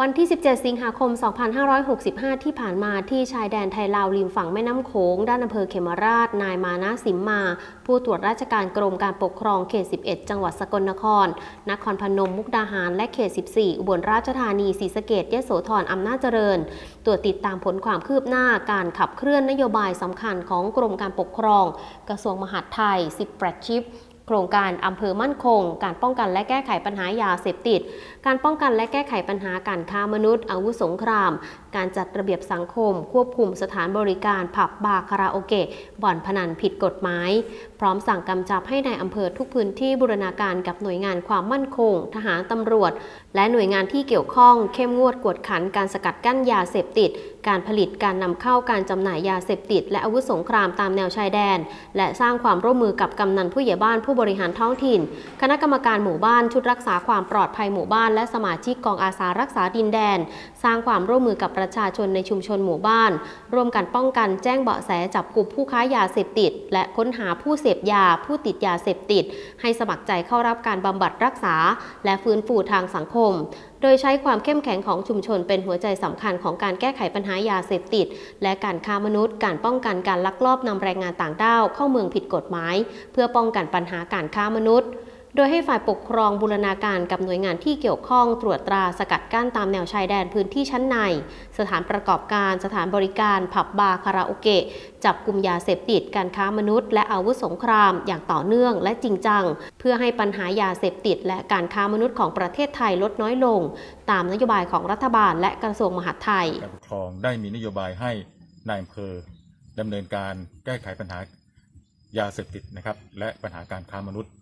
วันที่ 17 สิงหาคม 2565 ที่ผ่านมาที่ชายแดนไทยลาวริมฝั่งแม่น้ำโขง ด้านอำเภอเขมราช นายมานะสิมมา ผู้ตรวจราชการกรมการปกครองเขต 11 จังหวัดสกลนคร นครพนม มุกดาหาร และเขต 14 อุบลราชธานี ศรีสะเกดยโสธรอำนาจเจริญ ตรวจติดตามผลความคืบหน้าการขับเคลื่อนนโยบายสำคัญของกรมการปกครอง กระทรวงมหาดไทย10แปรชิป ครงการอำเภอมั่นคง การป้องกันและแก้ไขปัญหายาเสพติด การป้องกันและแก้ไขปัญหาการค้ามนุษย์ อาวุธสงคราม การจัดระเบียบสังคม ควบคุมสถานบริการผับบาร์คาราโอเกะบ่อนพนันผิดกฎหมาย พร้อมสั่งกำจับให้ในายอำเภอทุกพื้นที่บูรณาการกับหน่วยงานความมั่นคง ทหารตำรวจ และหน่วยงานที่เกี่ยวข้องเข้มงวดกวดขันการสกัดกั้นยาเสพติดการผลิตการนำเข้าการจำหน่ายยาเสพติด และอาวุธสงครามตามแนวชายแดน และสร้างความร่วมมือกับกำนันผู้ใหญ่บ้านผู้บริหารท้องถิ่น คณะกรรมการหมู่บ้านชุดรักษาความปลอดภัยหมู่บ้าน และสมาชิกกองอาสารักษาดินแดน สร้างความร่วมมือกับประชาชนในชุมชนหมู่บ้าน ร่วมกันป้องกันแจ้งเบาะแสจับกลุ่มผู้ค้ายาเสพติด และค้นหาผู้เสพยาผู้ติดยาเสพติด ให้สมัครใจเข้ารับการบำบัดรักษา และฟื้นฟูทางสังคม โดยใช้ความเข้มแข็งของชุมชนเป็นหัวใจสำคัญของการแก้ไขปัญหายาเสพติด และการค้ามนุษย์ การป้องกันการลักลอบนำแรงงานต่างด้าวเข้าเมืองผิดกฎหมาย เพื่อป้องกันปัญหาการค้ามนุษย์ โดยให้ฝ่ายปกครองบูรณาการกับหน่วยงานที่เกี่ยวข้องตรวจตราสกัดกั้นตามแนวชายแดนพื้นที่ชั้นใน สถานประกอบการสถานบริการ ผับบาร์คาราโอเกะ จับกลุ่มยาเสพติด การค้ามนุษย์ และอาวุธสงคราม อย่างต่อเนื่องและจริงจัง เพื่อให้ปัญหายาเสพติด และการค้ามนุษย์ของประเทศไทยลดน้อยลง ตามนโยบายของรัฐบาล และกระทรวงมหาดไทยการปกครองได้มีนโยบายให้นายอำเภอดำเนินการแก้ไขปัญหายาเสพติดนะครับและปัญหาการค้ามนุษย์